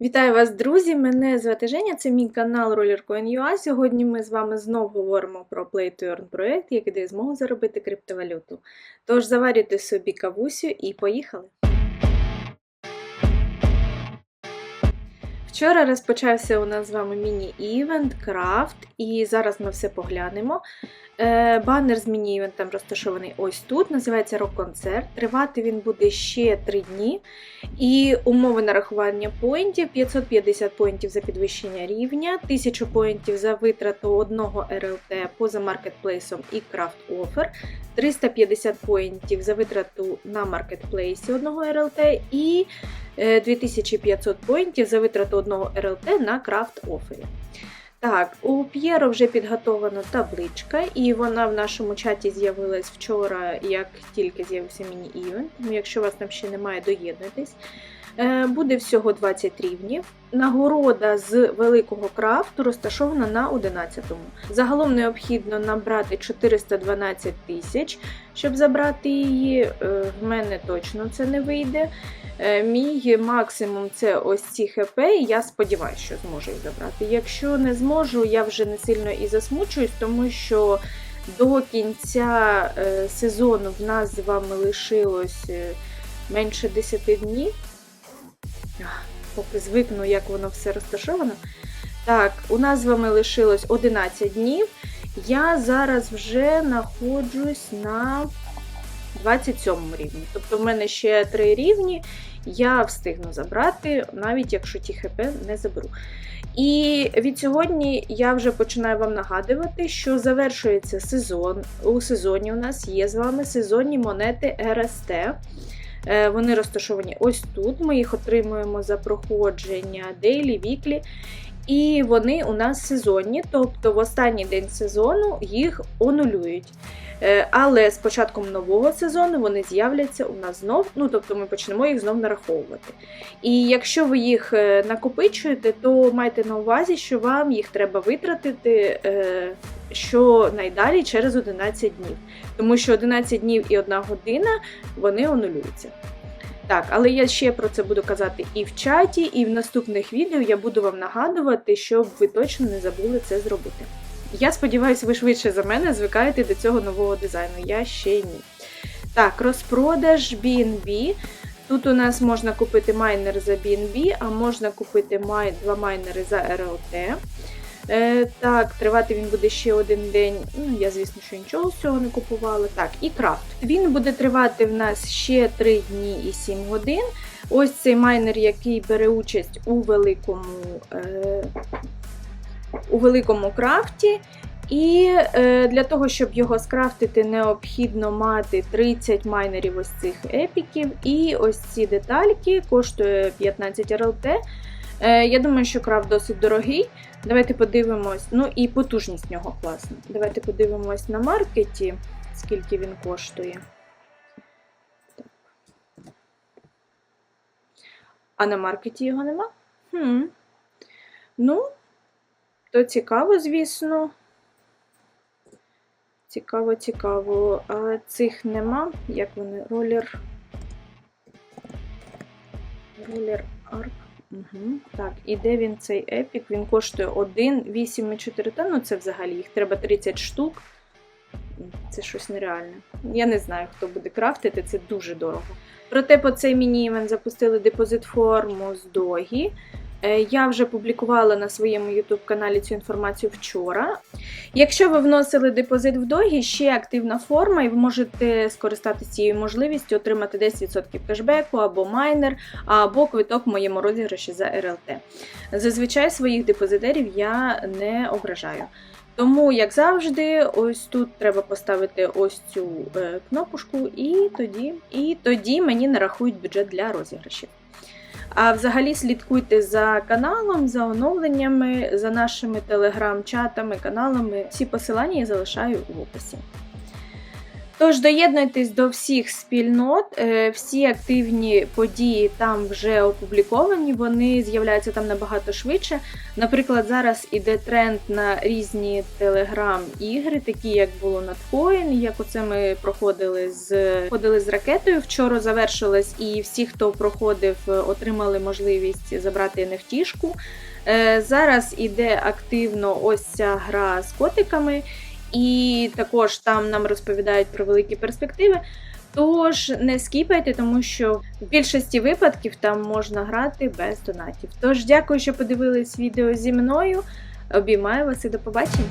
Вітаю вас, друзі! Мене звати Женя, це мій канал RollerCoin.ua. Сьогодні ми з вами знову говоримо про Play to Earn проєкт, який дає змогу заробити криптовалюту. Тож заварюйте собі кавусю і поїхали! Вчора розпочався у нас з вами міні-івент, крафт, і зараз ми все поглянемо. Е, Банер з міні-івентом розташований ось тут, називається рок-концерт. Тривати він буде ще 3 дні. І умови нарахування поінтів: 550 поінтів за підвищення рівня, 1000 поінтів за витрату одного РЛТ поза маркетплейсом і крафт офер, 350 поінтів за витрату на маркетплейсі одного РЛТ і е, 2500 поінтів за витрату одного РЛТ на крафт офері. Так, у П'єро вже підготовлена табличка, і вона в нашому чаті з'явилась вчора, як тільки з'явився міні-івент. Тому якщо вас там ще немає, доєднуйтесь. Е, Буде всього 20 рівнів. Нагорода з великого крафту розташована на 11-му. Загалом необхідно набрати 412 тисяч, щоб забрати її. Е, В мене точно це не вийде. Е, Мій максимум це ось ці ХП, і я сподіваюся, що зможу їх забрати. Якщо не зможу, я вже не сильно і засмучуюсь, тому що до кінця сезону в нас з вами лишилось менше 10 днів. Поки звикну, як воно все розташовано. Так, у нас з вами лишилось 11 днів. Я зараз вже знаходжусь на 27 рівні. Тобто в мене ще 3 рівні. Я встигну забрати, навіть якщо ті ХП не заберу. І від сьогодні я вже починаю вам нагадувати, що завершується сезон. У сезоні у нас є з вами сезонні монети РСТ. Е, Вони розташовані ось тут. Ми їх отримуємо за проходження Daily, Weekly. І вони у нас сезонні, тобто в останній день сезону їх онулюють. Е, Але з початком нового сезону вони з'являться у нас знов, ну тобто ми почнемо їх знов нараховувати. І якщо ви їх е, накопичуєте, то майте на увазі, що вам їх треба витратити е, щонайдалі через 11 днів. Тому що 11 днів і 1 година вони онулюються. Так, але я ще про це буду казати і в чаті, і в наступних відео я буду вам нагадувати, щоб ви точно не забули це зробити. Я сподіваюся, ви швидше за мене звикаєте до цього нового дизайну. Я ще ні. Так, розпродаж BNB. Тут у нас можна купити майнер за BNB, а можна купити май... два майнери за RLT. Е, так, тривати він буде ще один день. Ну, я, звісно, що нічого з цього не купувала. Так, і крафт. Він буде тривати в нас ще 3 дні і 7 годин. Ось цей майнер, який бере участь у великому, е, у великому крафті. І е, для того, щоб його скрафтити, необхідно мати 30 майнерів ось цих епіків. І ось ці детальки коштує 15 РЛТ. Е, я думаю, що крафт досить дорогий. Давайте подивимось. Ну і потужність нього класна. Давайте подивимось на маркеті, скільки він коштує. Так. А на маркеті його нема? Хм. Ну, то цікаво, звісно. Цікаво, цікаво. А цих нема. Як вони? Ролер. Ролер арк. Так, і де він цей епік? Він коштує 1, 8 і 4 та ну це взагалі їх треба 30 штук. Це щось нереальне. Я не знаю, хто буде крафтити, це дуже дорого. Проте по цей міні-івент запустили депозит форму з догі. Е, Я вже публікувала на своєму YouTube каналі цю інформацію вчора. Якщо ви вносили депозит в догі, ще активна форма, і ви можете скористатися цією можливістю отримати 10% кешбеку або майнер, або квиток в моєму розіграші за РЛТ. Зазвичай своїх депозитерів я не ображаю. Тому, як завжди, ось тут треба поставити ось цю е, кнопочку, і тоді, і тоді мені нарахують бюджет для розіграшів. А взагалі слідкуйте за каналом, за оновленнями, за нашими телеграм-чатами, каналами. Всі посилання я залишаю в описі. Тож доєднуйтесь до всіх спільнот, е, всі активні події там вже опубліковані, вони з'являються там набагато швидше. Наприклад, зараз іде тренд на різні телеграм-ігри, такі як було Надкоін, як оце ми проходили з ходили з ракетою. Вчора завершилось, і всі, хто проходив, отримали можливість забрати NFT-шку. Е, Зараз іде активно ось ця гра з котиками, і також там нам розповідають про великі перспективи. Тож не скіпайте, тому що в більшості випадків там можна грати без донатів. Тож дякую, що подивились відео зі мною. Обіймаю вас і до побачення!